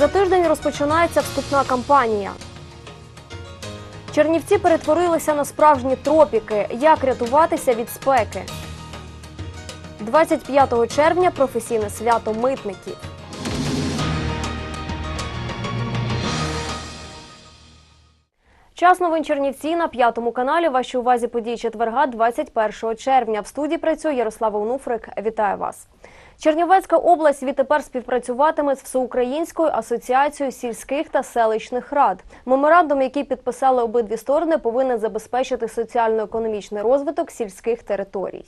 За тиждень розпочинається вступна кампанія. Чернівці перетворилися на справжні тропіки. Як рятуватися від спеки? 25 червня професійне свято митників. Час новин Чернівці на п'ятому каналі. Вашій увазі події четверга, 21 червня. В студії працює Ярослава Онуфрик. Вітаю вас. Чернівецька область відтепер співпрацюватиме з Всеукраїнською асоціацією сільських та селищних рад. Меморандум, який підписали обидві сторони, повинен забезпечити соціально-економічний розвиток сільських територій.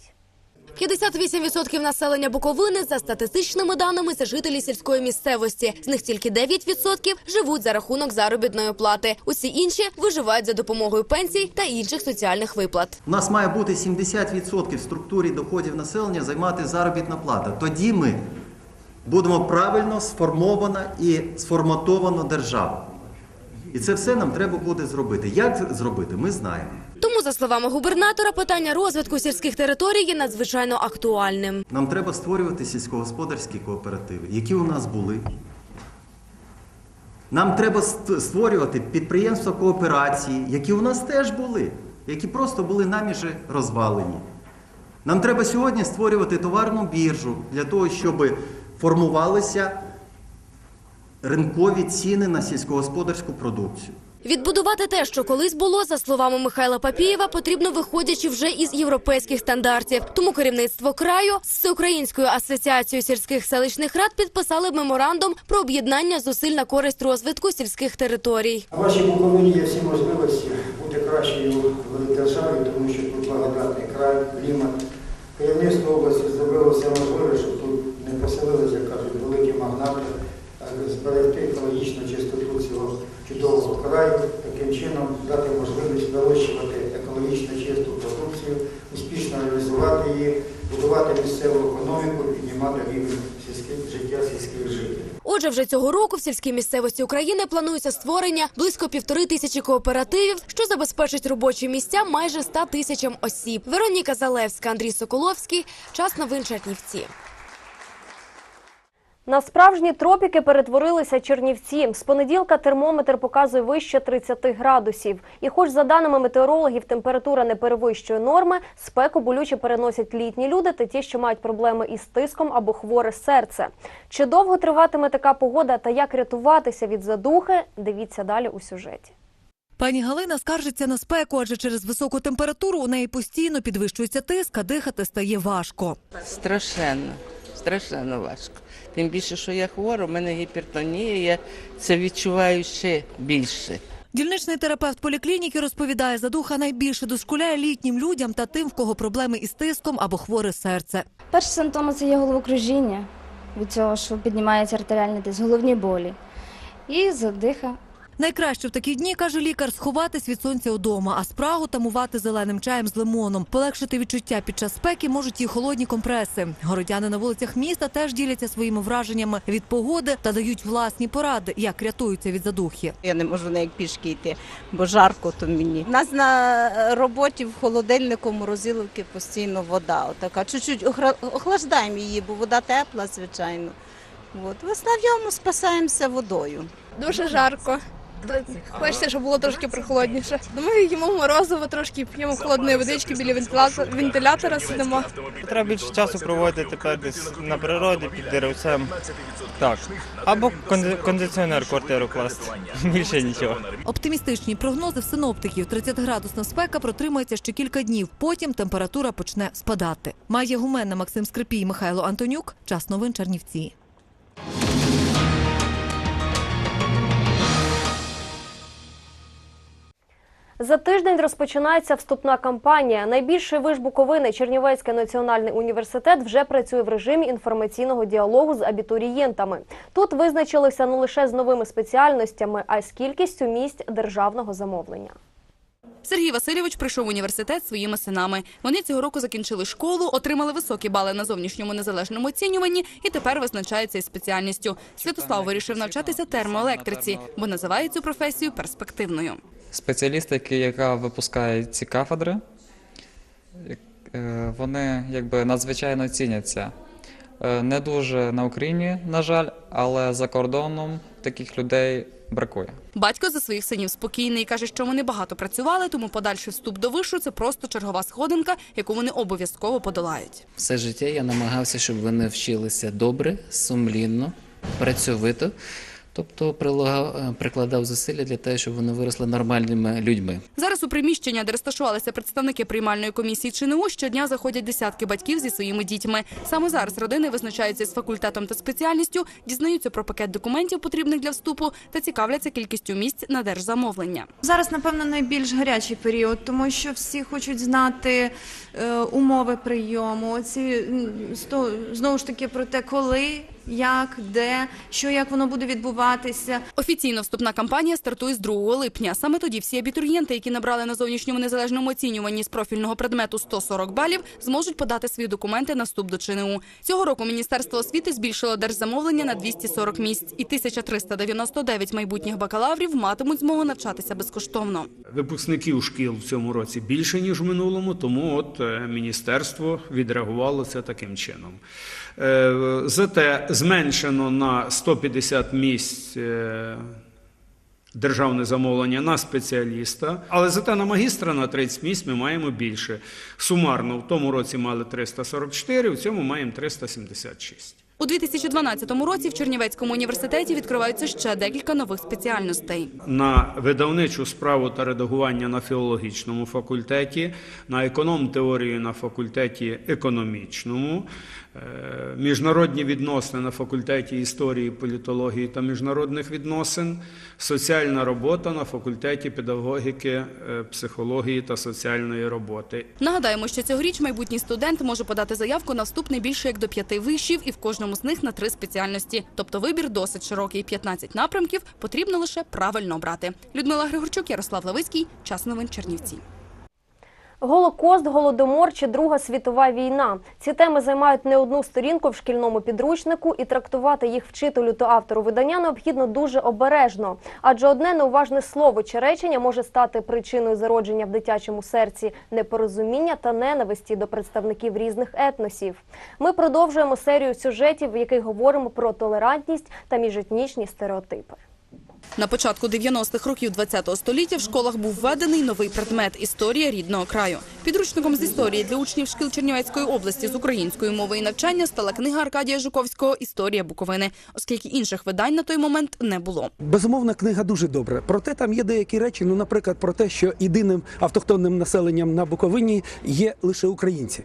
58% населення Буковини за статистичними даними це жителі сільської місцевості. З них тільки 9% живуть за рахунок заробітної плати. Усі інші виживають за допомогою пенсій та інших соціальних виплат. У нас має бути 70% в структурі доходів населення займати заробітна плата. Тоді ми будемо правильно сформована і сформатована держава. І це все нам треба буде зробити. Як зробити, ми знаємо. Тому, за словами губернатора, питання розвитку сільських територій є надзвичайно актуальним. Нам треба створювати сільськогосподарські кооперативи, які у нас були. Нам треба створювати підприємства кооперації, які у нас теж були, які просто були намі же розвалені. Нам треба сьогодні створювати товарну біржу для того, щоб формувалися ринкові ціни на сільськогосподарську продукцію. Відбудувати те, що колись було, за словами Михайла Папієва, потрібно виходячи вже із європейських стандартів. Тому керівництво краю з Всеукраїнською асоціацією сільських селищних рад підписали меморандум про об'єднання зусиль на користь розвитку сільських територій. На вашій Буковині є всі можливості бути кращою в державі, тому що тут благодатний край, клімат. Керівництво області зробило все можливе, щоб тут не поселилися, кажуть, великі магнати, зберегти екологічну чистоту чудового краю, таким чином дати можливість вирощувати екологічно чисту продукцію, успішно реалізувати її, будувати місцеву економіку, піднімати рівень сільських життя сільських жителів. Отже, вже цього року в сільській місцевості України планується створення близько півтори тисячі кооперативів, що забезпечить робочі місця майже ста тисячам осіб. Вероніка Залевська, Андрій Соколовський. Час новин Чернівці. На справжні тропіки перетворилися Чернівці. З понеділка термометр показує вище 30 градусів. І хоч за даними метеорологів температура не перевищує норми, спеку болюче переносять літні люди та ті, що мають проблеми із тиском або хворе серце. Чи довго триватиме така погода та як рятуватися від задухи? Дивіться далі у сюжеті. Пані Галина скаржиться на спеку, адже через високу температуру у неї постійно підвищується тиск, а дихати стає важко. Страшенно, страшенно важко. Тим більше, що я хвора, у мене гіпертонія, я це відчуваю ще більше. Дільничний терапевт поліклініки розповідає, задуха найбільше дошкуляє літнім людям та тим, в кого проблеми із тиском або хворе серце. Перші симптоми це є головокружіння від цього, що піднімається артеріальний тиск, головні болі і задиха. Найкраще в такі дні, каже лікар, сховатись від сонця удома, а спрагу тамувати зеленим чаєм з лимоном. Полегшити відчуття під час спеки можуть і холодні компреси. Городяни на вулицях міста теж діляться своїми враженнями від погоди та дають власні поради, як рятуються від задухи. Я не можу навіть пішки йти, бо жарко то мені. У нас на роботі в холодильнику морозиловки постійно вода. Отака. Чуть-чуть охлаждаємо її, бо вода тепла, звичайно. От. В основному спасаємося водою. Дуже жарко. Хочеться, щоб було трошки прохолодніше. Думаю, їмо морозиво, трошки п'ємо холодної водички біля вентилятора, вентилятора сидимо. Треба більше часу проводити тепер десь на природі під деревцем. Так. Або кондиціонер квартиру класти. Більше нічого. Оптимістичні прогнози в синоптиків 30-градусна спека протримається ще кілька днів. Потім температура почне спадати. Майя Гуменна, Максим Скрипій, Михайло Антонюк. Час новин Чернівці. За тиждень розпочинається вступна кампанія. Найбільший виш Буковини Чернівецький національний університет вже працює в режимі інформаційного діалогу з абітурієнтами. Тут визначилися не лише з новими спеціальностями, а й з кількістю місць державного замовлення. Сергій Васильович прийшов в університет своїми синами. Вони цього року закінчили школу, отримали високі бали на зовнішньому незалежному оцінюванні і тепер визначаються із спеціальністю. Святослав вирішив навчатися термоелектриці, бо називає цю професію перспективною. Спеціалістики, яка випускає ці кафедри, е, вони якби надзвичайно ціняться. Е, Не дуже на Україні, на жаль, але за кордоном таких людей бракує. Батько за своїх синів спокійний каже, що вони багато працювали, тому подальший вступ до вишу це просто чергова сходинка, яку вони обов'язково подолають. Все життя я намагався, щоб вони вчилися добре, сумлінно, працьовито. Тобто прилагав, е, прикладав зусилля для того, щоб вони виросли нормальними людьми. Зараз у приміщення, де розташувалися представники приймальної комісії ЧНУ, щодня заходять десятки батьків зі своїми дітьми. Саме зараз родини визначаються з факультетом та спеціальністю, дізнаються про пакет документів, потрібних для вступу, та цікавляться кількістю місць на держзамовлення. Зараз, напевно, найбільш гарячий період, тому що всі хочуть знати е, умови прийому. Сто- знову ж таки про те, коли, як, де, що як воно буде відбуватися. Офіційно вступна кампанія стартує з 2 липня. Саме тоді всі абітурієнти, які набрали на зовнішньому незалежному оцінюванні з профільного предмету 140 балів, зможуть подати свої документи на вступ до ЧНУ. Цього року Міністерство освіти збільшило держзамовлення на 240 місць, і 1399 майбутніх бакалаврів матимуть змогу навчатися безкоштовно. Випускників шкіл в цьому році більше, ніж в минулому, тому от е, міністерство відреагувало це таким чином. Е, Зате зменшено на 150 місць е, державне замовлення на спеціаліста, але зате на магістра на 30 місць ми маємо більше. Сумарно в тому році мали 344, в цьому маємо 376. У 2012 році в Чернівецькому університеті відкриваються ще декілька нових спеціальностей. на видавничу справу та редагування на філологічному факультеті, на економ-теорію на факультеті економічному, е, міжнародні відносини на факультеті історії, політології та міжнародних відносин, соціальна робота на факультеті педагогіки, е, психології та соціальної роботи. Нагадаємо, що цьогоріч майбутній студент може подати заявку на вступ не більше як до п'яти вишів, і в кожному з них на три спеціальності. Тобто вибір досить широкий 15 напрямків. Потрібно лише правильно обрати. Людмила Григорчук, Ярослав Левицький. Час новин Чернівці. Голокост, голодомор чи Друга світова війна. Ці теми займають не одну сторінку в шкільному підручнику, і трактувати їх вчителю та автору видання необхідно дуже обережно. Адже одне неуважне слово чи речення може стати причиною зародження в дитячому серці непорозуміння та ненависті до представників різних етносів. Ми продовжуємо серію сюжетів, в яких говоримо про толерантність та міжетнічні стереотипи. На початку 90-х років ХХ століття в школах був введений новий предмет історія рідного краю. Підручником з історії для учнів шкіл Чернівецької області з української мови і навчання стала книга Аркадія Жуковського Історія Буковини, оскільки інших видань на той момент не було. Безумовно, книга дуже добра. Проте там є деякі речі, ну, наприклад, про те, що єдиним автохтонним населенням на Буковині є лише українці.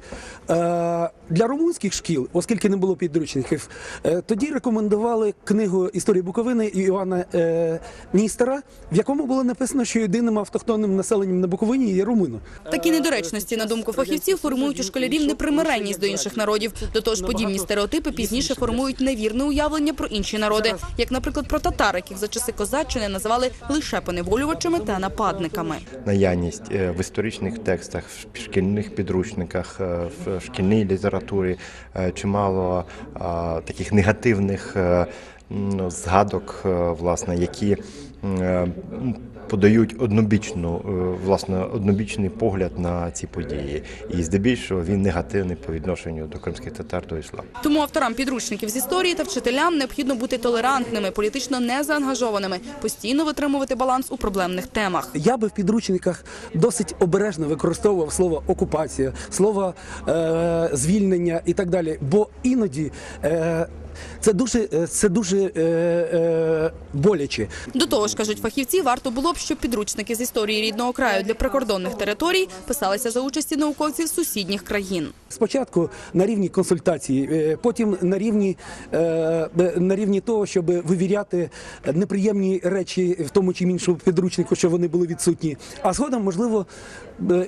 Е, для румунських шкіл, оскільки не було підручників, е, тоді рекомендували книгу Історії Буковини Іоанна е, Ністера, в якому було написано, що єдиним автохтонним населенням на Буковині є румуни. Такі недоречності, на думку фахівців, формують у школярів непримиренність до інших народів. До того ж, подібні стереотипи пізніше формують невірне уявлення про інші народи, як, наприклад, про татар, яких за часи козаччини називали лише поневолювачами та нападниками. наявність е, в історичних текстах, в шкільних підручниках, е, в шкільній літературі е, чимало таких негативних згадок, е, власне, які е, подають однобічну, е, власне, однобічний погляд на ці події. І здебільшого він негативний по відношенню до кримських татар до ісламу. Тому авторам підручників з історії та вчителям необхідно бути толерантними, політично незаангажованими, постійно витримувати баланс у проблемних темах. Я би в підручниках досить обережно використовував слово окупація, слово е, звільнення і так далі. Бо іноді е, це дуже, е, це дуже е, е, боляче. До того ж, кажуть фахівці, варто було б, щоб підручники з історії рідного краю для прикордонних територій писалися за участі науковців сусідніх країн. Спочатку на рівні консультації, е, потім на рівні, е, на рівні того, щоб вивіряти неприємні речі в тому чи іншому підручнику, що вони були відсутні. А згодом, можливо,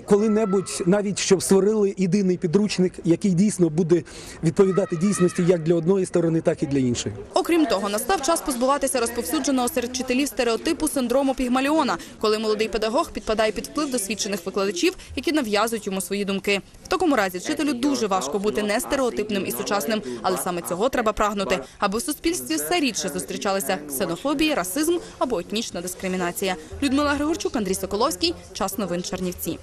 коли-небудь навіть щоб створили єдиний підручник, який дійсно буде відповідати дійсності як для одної сторони, так і для іншої. Окрім того, настав час позбуватися розповсюдженого серед вчителів стереотипу синдрому Пігмаліона, коли молодий педагог підпадає під вплив досвідчених викладачів, які нав'язують йому свої думки. В такому разі вчителю дуже важко бути не стереотипним і сучасним, але саме цього треба прагнути, аби в суспільстві все рідше зустрічалися ксенофобія, расизм або етнічна дискримінація. Людмила Григорчук, Андрій Соколовський. Час новин Чернівці.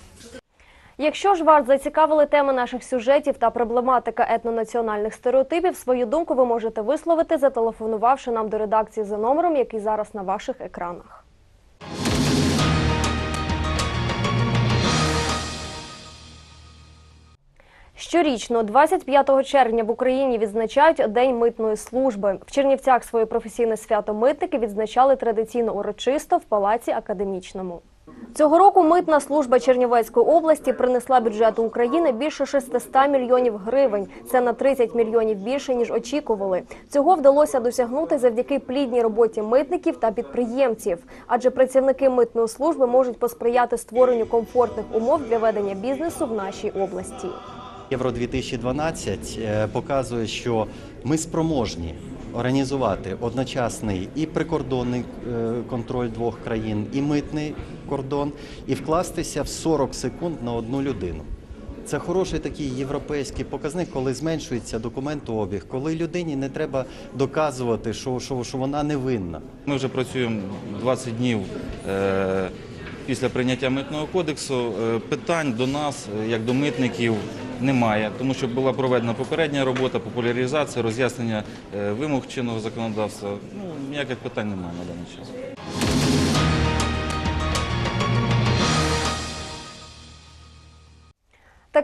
Якщо ж вас зацікавили теми наших сюжетів та проблематика етнонаціональних стереотипів, свою думку ви можете висловити, зателефонувавши нам до редакції за номером, який зараз на ваших екранах. Щорічно, 25 червня в Україні відзначають День митної служби. В Чернівцях своє професійне свято митники відзначали традиційно урочисто в палаці академічному. Цього року митна служба Чернівецької області принесла бюджету України більше 600 мільйонів гривень. Це на 30 мільйонів більше ніж очікували. Цього вдалося досягнути завдяки плідній роботі митників та підприємців. Адже працівники митної служби можуть посприяти створенню комфортних умов для ведення бізнесу в нашій області. Євро 2012 е, показує, що ми спроможні організувати одночасний і прикордонний е, контроль двох країн, і митний кордон, і вкластися в 40 секунд на одну людину. Це хороший такий європейський показник, коли зменшується документообіг, коли людині не треба доказувати, що, що, що вона невинна. Ми вже працюємо 20 днів е, після прийняття митного кодексу. Е, Питань до нас, е, як до митників, немає, тому що була проведена попередня робота, популяризація, роз'яснення вимог чинного законодавства. Ну, ніяких питань немає на даний час.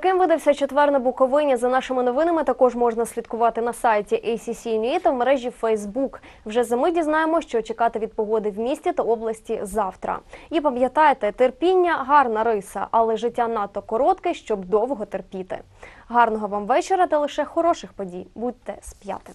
Таким видався четвер на Буковині. За нашими новинами також можна слідкувати на сайті ACC.NUA та в мережі Facebook. Вже за мить дізнаємо, що чекати від погоди в місті та області завтра. І пам'ятайте, терпіння гарна риса, але життя надто коротке, щоб довго терпіти. Гарного вам вечора та лише хороших подій. Будьте з п'ятим.